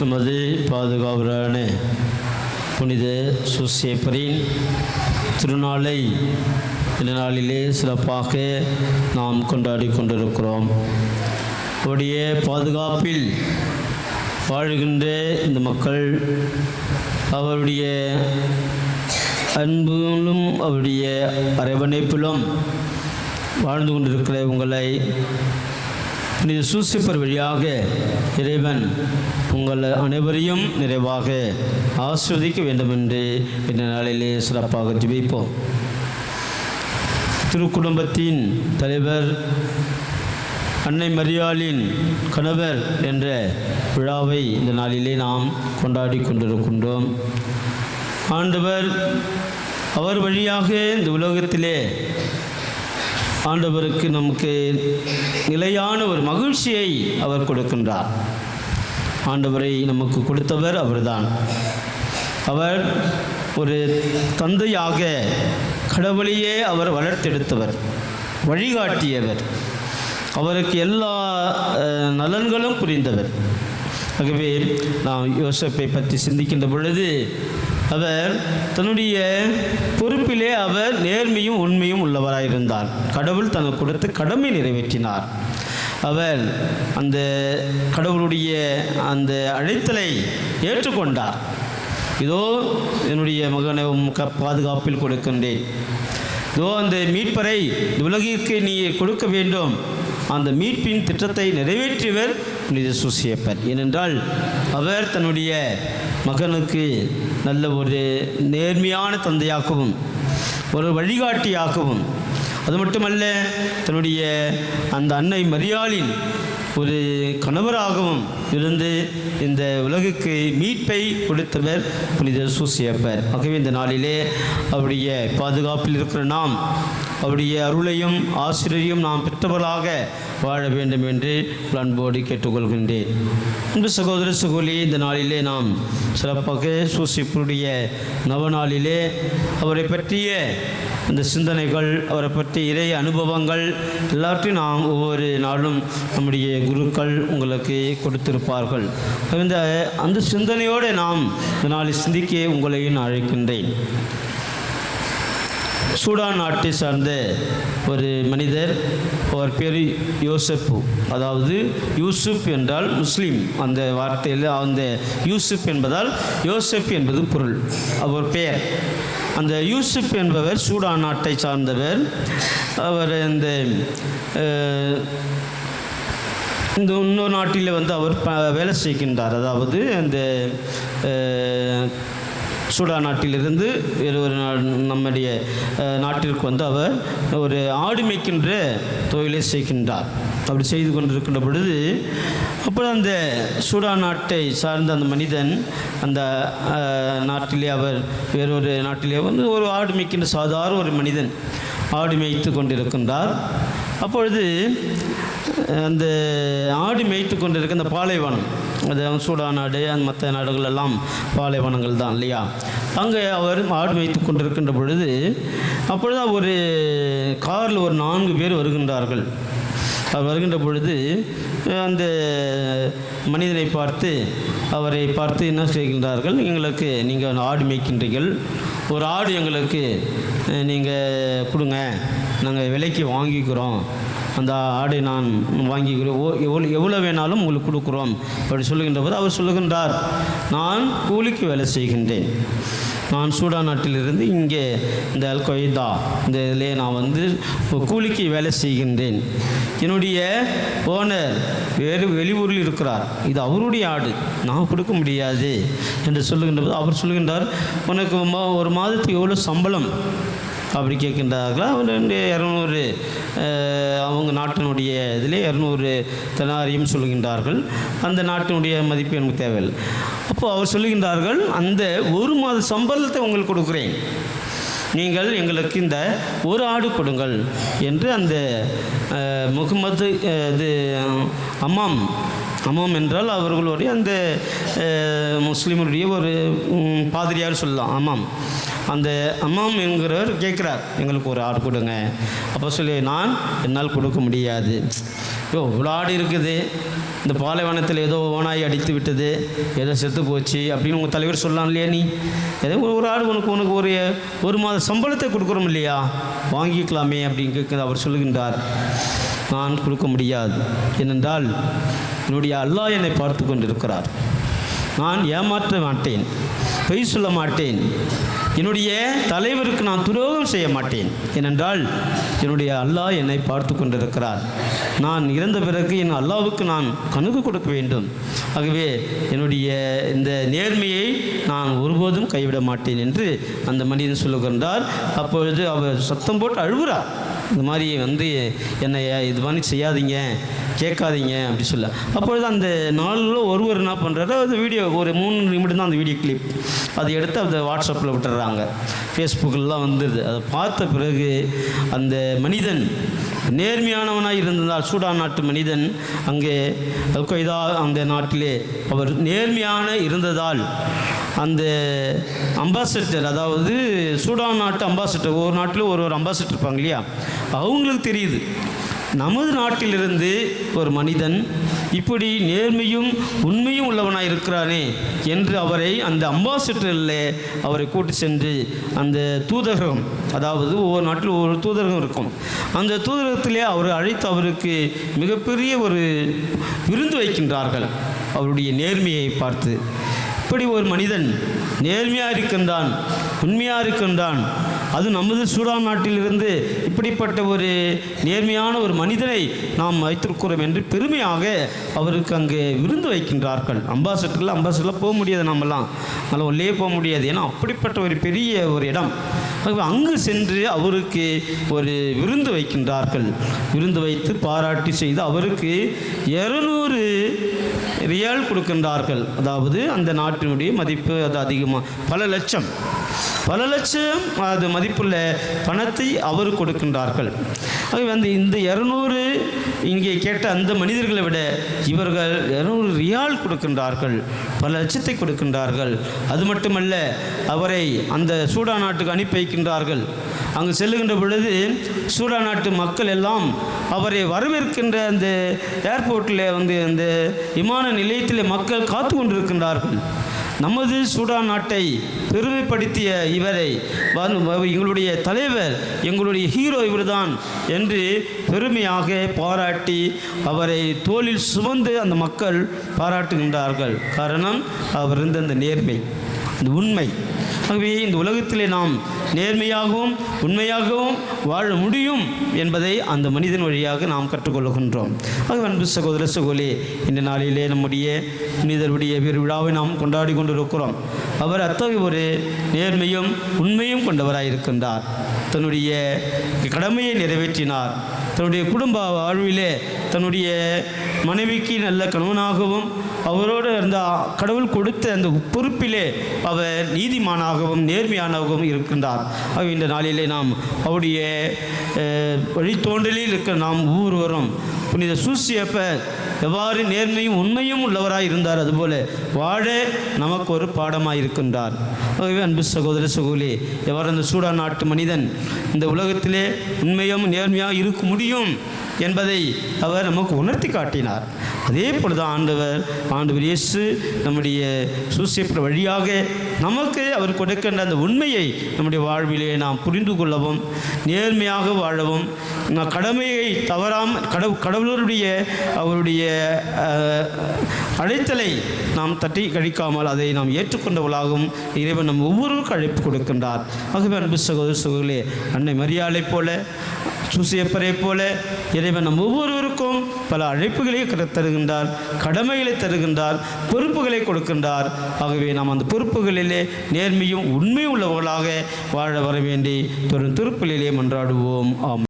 நமது பாதுகாவலரான புனித சுசேப்பரின் திருநாளை இந்த நாளிலே சிறப்பாக நாம் கொண்டாடி கொண்டிருக்கிறோம். அவருடைய பாதுகாப்பில் வாழ்கின்ற இந்த மக்கள் அவருடைய அன்பிலும் அவருடைய அரவணைப்பிலும் வாழ்ந்து கொண்டிருக்கிற உங்களை நீ சூசிப்பர் வழியாக இறைவன் உங்கள் அனைவரையும் நிறைவாக ஆஸ்வதிக்க வேண்டும் என்று இந்த நாளிலே சிறப்பாக ஜிபிப்போம். திருக்குடும்பத்தின் தலைவர் அன்னை மரியாளின் கணவர் என்ற விழாவை இந்த நாளிலே நாம் கொண்டாடி கொண்டிருக்கின்றோம். ஆண்டவர் அவர் வழியாக இந்த உலகத்திலே ஆண்டவருக்கு நமக்கு நிலையான ஒரு மகிழ்ச்சியை அவர் கொடுக்கின்றார். ஆண்டவரை நமக்கு கொடுத்தவர் அவர்தான். அவர் ஒரு தந்தையாக கடவுளையே அவர் வளர்த்தெடுத்தவர் வழிகாட்டியவர். அவருக்கு எல்லா நலன்களும் புரிந்தவர். ஆகவே நாம் யோசப்பை பற்றி சிந்திக்கின்ற பொழுது அவர் தன்னுடைய பொறுப்பிலே அவர் நேர்மையும் உண்மையும் உள்ளவராயிருந்தார். கடவுள் தனக்கு கொடுத்த கடமை நிறைவேற்றினார். அவர் அந்த கடவுளுடைய அந்த அழைத்தலை ஏற்றுக்கொண்டார். இதோ என்னுடைய மகனை க- பாதுகாப்பில் கொடுக்கின்றேன். இதோ அந்த மீட்பரை உலகிற்கு நீ கொடுக்க வேண்டும். அந்த மீட்பின் திட்டத்தை நிறைவேற்றியவர் புனித சூசியப்பர் ஏனென்றால் அவர் தன்னுடைய மகனுக்கு நல்ல ஒரு நேர்மையான தந்தையாகவும் ஒரு வழிகாட்டியாகவும் அது மட்டுமல்ல தன்னுடைய அந்த அன்னை மரியாளின் ஒரு கணவராகவும் இருந்து இந்த உலகுக்கு மீட்பை கொடுத்தவர் புனித சூசியப்பர். ஆகவே இந்த நாளிலே அவருடைய பாதுகாப்பில் இருக்கிற நாம் அவருடைய அருளையும் ஆசிரியரையும் நாம் பெற்றவர்களாக வாழ வேண்டும் என்று அன்போடு கேட்டுக்கொள்கின்றேன். அன்பு சகோதர சகோலி இந்த நாளிலே நாம் சிறப்பாக சூசிப்பருடைய நவநாளிலே அவரை பற்றிய அந்த சிந்தனைகள் அவரை பற்றி இறை அனுபவங்கள் எல்லாற்றையும் நாம் ஒவ்வொரு நாளும் நம்முடைய குருக்கள் உங்களுக்கு கொடுத்திருப்பார்கள். இந்த அந்த சிந்தனையோடு நாம் இந்த நாளை சிந்திக்க உங்களை நான் அழைக்கின்றேன். சூடான் நாட்டை சார்ந்த ஒரு மனிதர் அவர் பேர் யோசப்பு. அதாவது யூசுப் என்றால் முஸ்லீம். அந்த வார்த்தையில் அந்த யூசுப் என்பதால் யோசப் என்பது பொருள். அவர் பெயர். அந்த யூசுப் என்பவர் சூடான் நாட்டை சார்ந்தவர். அவர் இந்த இந்த இன்னொரு நாட்டில் வந்து அவர் வேலை செய்கின்றார். அதாவது அந்த சூடா நாட்டிலிருந்து வேறு ஒரு நம்முடைய நாட்டிற்கு வந்து அவர் ஒரு ஆடு மேய்க்கின்ற தொழிலை செய்கின்றார். அப்படி செய்து கொண்டிருக்கின்ற பொழுது அப்புறம் அந்த சூடா நாட்டை சார்ந்த அந்த மனிதன் அந்த நாட்டிலே அவர் வேறொரு நாட்டிலே வந்து ஒரு ஆடு மேய்க்கின்ற சாதாரண ஒரு மனிதன் ஆடு மேய்த்து கொண்டிருக்கின்றார். அப்பொழுது அந்த ஆடு மேய்த்து கொண்டிருக்க அந்த பாலைவனம் அது சூடா நாடு அந்த மற்ற நாடுகள் எல்லாம் பாலைவனங்கள் தான் இல்லையா? அங்கே அவர் ஆடு மேய்த்து கொண்டிருக்கின்ற பொழுது அப்பொழுது ஒரு காரில் ஒரு நான்கு பேர் வருகின்றார்கள். அவர் வருகின்ற பொழுது அந்த மனிதனை பார்த்து அவரை பார்த்து என்ன செய்கின்றார்கள்? எங்களுக்கு நீங்கள் ஆடு மேய்க்கின்றீர்கள். ஒரு ஆடு எங்களுக்கு நீங்கள் கொடுங்க. நாங்கள் விலைக்கு வாங்கிக்கிறோம். அந்த ஆடை நான் வாங்கிக்கிறோம் ஓ எவ்வளோ எவ்வளோ வேணாலும் உங்களுக்கு கொடுக்குறோம். அப்படி சொல்லுகின்ற போது அவர் சொல்லுகின்றார் நான் கூலிக்கு வேலை செய்கின்றேன். நான் சூடா நாட்டிலிருந்து இங்கே இந்த அல் கொய்தா இந்த இதிலே நான் வந்து கூலிக்கு வேலை செய்கின்றேன். என்னுடைய ஓனர் வேறு வெளியூரில் இருக்கிறார். இது அவருடைய ஆடு. நான் கொடுக்க முடியாது என்று சொல்லுகின்ற போது அவர் சொல்லுகின்றார் உனக்கு மா- ஒரு மாதத்துக்கு எவ்வளோ சம்பளம்? அப்படி கேட்கின்றார்களா? அவர் ரெண்டு இரநூறு அவங்க நாட்டினுடைய இதிலே இரநூறு தெனாரியம் சொல்கின்றார்கள். அந்த நாட்டினுடைய மதிப்பு எனக்கு தேவையில்லை. அப்போது அவர் சொல்லுகின்றார்கள் அந்த ஒரு மாத சம்பளத்தை உங்களுக்கு கொடுக்குறேன். நீங்கள் எங்களுக்கு இந்த ஒரு ஆடு கொடுங்கள் என்று அந்த முகமது இது அம்மாம் அமாம் என்றால் அவர்களுடைய அந்த முஸ்லீமருடைய ஒரு பாதிரியார் சொல்லலாம். ஆமாம் அந்த அம்மாம் என்கிறவர் கேட்குறார் எங்களுக்கு ஒரு ஆடு கொடுங்க. அப்போ சொல்லி நான் என்னால் கொடுக்க முடியாது. யோ இவ்வளோ ஆடு இருக்குது. இந்த பாலைவனத்தில் ஏதோ ஓனாய் அடித்து விட்டது ஏதோ செத்து போச்சு அப்படின்னு உங்கள் தலைவர் சொல்லலாம் இல்லையா நீ? ஏதோ ஒரு- ஒரு ஆடு உனக்கு உனக்கு ஒரு ஒரு மாத சம்பளத்தை கொடுக்குறோம் இல்லையா? வாங்கிக்கலாமே அப்படின்னு கேட்க அவர் சொல்லுகின்றார் நான் கொடுக்க முடியாது. ஏனென்றால் என்னுடைய அல்லாஹ் என்னை பார்த்து கொண்டிருக்கிறார். நான் ஏமாற்ற மாட்டேன் பொய் சொல்ல மாட்டேன். என்னுடைய தலைவருக்கு நான் துரோகம் செய்ய மாட்டேன். ஏனென்றால் என்னுடைய அல்லாஹ் என்னை பார்த்து கொண்டிருக்கிறார். நான் இறந்த பிறகு என் அல்லாவுக்கு நான் கணக்கு கொடுக்க வேண்டும். ஆகவே என்னுடைய இந்த நேர்மையை நான் ஒருபோதும் கைவிட மாட்டேன் என்று அந்த மனிதன் சொல்லுகின்றார். அப்பொழுது அவர் சத்தம் போட்டு அழுகிறார். இந்த மாதிரி வந்து என்னை இது மாதிரி செய்யாதீங்க கேட்காதீங்க அப்படி சொல்ல. அப்பொழுது அந்த நாளில் ஒருவர் என்ன பண்ணுறாரு அது வீடியோ ஒரு மூணு நிமிடம் தான் அந்த வீடியோ கிளிப் அதை எடுத்து அந்த வாட்ஸ்அப்பில் விட்டுறாங்க. ஃபேஸ்புக்கெல்லாம் வந்துடுது அதை பார்த்த பிறகு அந்த மனிதன் நேர்மையானவனாக இருந்ததால் சூடான் நாட்டு மனிதன் அங்கே அல்கொய்தா அந்த நாட்டிலே அவர் நேர்மையான இருந்ததால் அந்த அம்பாசிடர் அதாவது சூடான் நாட்டு அம்பாசிடர் ஒவ்வொரு நாட்டிலும் ஒரு ஒரு அம்பாசிடர் இருப்பாங்க இல்லையா? அவங்களுக்கு தெரியுது. நமது நாட்டிலிருந்து ஒரு மனிதன் இப்படி நேர்மையும் உண்மையும் உள்ளவனாக இருக்கிறானே என்று அவரை அந்த அம்பாசிடரில் அவரை கூட்டி சென்று அந்த தூதரகம் அதாவது ஒவ்வொரு நாட்டில் ஒவ்வொரு தூதரகம் இருக்கும். அந்த தூதரகத்திலே அவரை அழைத்து அவருக்கு மிகப்பெரிய ஒரு விருந்து வைக்கின்றார்கள். அவருடைய நேர்மையை பார்த்து. இப்படி ஒரு மனிதன் நேர்மையாக இருக்கின்றான் உண்மையாக இருக்கின்றான். அது நமது சூடான் நாட்டிலிருந்து இப்படிப்பட்ட ஒரு நேர்மையான ஒரு மனிதனை நாம் வைத்திருக்கிறோம் என்று பெருமையாக அவருக்கு அங்கே விருந்து வைக்கின்றார்கள். அம்பாசடரில் அம்பாசடரில் போக முடியாது நம்மலாம் அதில் உள்ளே போக முடியாது. ஏன்னா அப்படிப்பட்ட ஒரு பெரிய ஒரு இடம். ஆகவே அங்கு சென்று அவருக்கு ஒரு விருந்து வைக்கின்றார்கள். விருந்து வைத்து பாராட்டி செய்து அவருக்கு இரநூறு ரியால் கொடுக்கின்றார்கள். அதாவது அந்த நாட்டினுடைய மதிப்பு அது அதிகமாக பல லட்சம். பல லட்சம் அது மதிப்புள்ள பணத்தை அவர் கொடுக்கின்றார்கள். ஆகவே அந்த இந்த இரநூறு இங்கே கேட்ட அந்த மனிதர்களை விட இவர்கள் இரநூறு ரியால் கொடுக்கின்றார்கள். பல லட்சத்தை கொடுக்கின்றார்கள். அது மட்டுமல்ல அவரை அந்த சூடா நாட்டுக்கு அனுப்பி வைக்கின்றார்கள். அங்கு செல்லுகின்ற பொழுது சூடா நாட்டு மக்கள் எல்லாம் அவரை வரவேற்கின்ற அந்த ஏர்போர்ட்டில் வந்து அந்த விமான நிலையத்தில் மக்கள் காத்து கொண்டிருக்கின்றார்கள். நமது சூடான் நாட்டை பெருமைப்படுத்திய இவரை எங்களுடைய தலைவர் எங்களுடைய ஹீரோ இவர்தான் என்று பெருமையாக பாராட்டி அவரை தோளில் சுமந்து அந்த மக்கள் பாராட்டுகின்றார்கள். காரணம் அவர் இருந்த அந்த நேர்மை. இந்த உண்மை. ஆகவே இந்த உலகத்திலே நாம் நேர்மையாகவும் உண்மையாகவும் வாழ முடியும் என்பதை அந்த மனிதன் வழியாக நாம் கற்றுக்கொள்கின்றோம். ஆகவே அன்பு சகோதர சகோலி இந்த நாளிலே நம்முடைய மனிதருடைய பெருவிழாவை நாம் கொண்டாடி கொண்டிருக்கிறோம். அவர் அத்தகைய ஒரு நேர்மையும் உண்மையும் கொண்டவராக இருக்கின்றார். தன்னுடைய கடமையை நிறைவேற்றினார். தன்னுடைய குடும்ப வாழ்விலே தன்னுடைய மனைவிக்கு நல்ல கணவனாகவும் அவரோடு இருந்த கடவுள் கொடுத்த அந்த பொறுப்பிலே அவர் நீதிமானாகவும் நேர்மையானாகவும் இருக்கின்றார். ஆக இந்த நாளிலே நாம் அவருடைய வழித்தோன்றலில் இருக்கிற நாம் ஒவ்வொருவரும் புனித சூசியப்பர் எவ்வாறு நேர்மையும் உண்மையும் உள்ளவராக இருந்தார் அதுபோல வாழ நமக்கு ஒரு பாடமாக இருக்கின்றார் ஆகவே அன்பு சகோதர சகோதரி எவ்வாறு அந்த சூடான் நாட்டு மனிதன் இந்த உலகத்திலே உண்மையும் நேர்மையாக இருக்க முடியும் என்பதை அவர் நமக்கு உணர்த்தி காட்டினார். அதே போல தான் ஆண்டவர் ஆண்டவர் இயேசு நம்முடைய சூசியப்பட வழியாக நமக்கு அவர் கொடுக்கின்ற அந்த உண்மையை நம்முடைய வாழ்விலே நாம் புரிந்து கொள்ளவும் நேர்மையாக வாழவும் நம் கடமையை தவறாமல் கடவு கடவுளருடைய அவருடைய அழைத்தலை நாம் தட்டி கழிக்காமல் அதை நாம் ஏற்றுக்கொண்டவளாகவும் இறைவன் நம் ஒவ்வொருவருக்கும் அழைப்பு கொடுக்கின்றார். ஆகவே அன்பு சகோதர சகோதரே அன்னை மரியாதை போல சூசியப்பரை போல இறைவன் நம் ஒவ்வொருவருக்கும் பல அழைப்புகளை தருகின்றார் கடமைகளை தருகின்றார் பொறுப்புகளை கொடுக்கின்றார். ஆகவே நாம் அந்த பொறுப்புகளிலே நேர்மையும் உண்மையும் உள்ளவர்களாக வாழ வர வேண்டி ஒரு திருப்பலிலே மன்றாடுவோம். ஆம்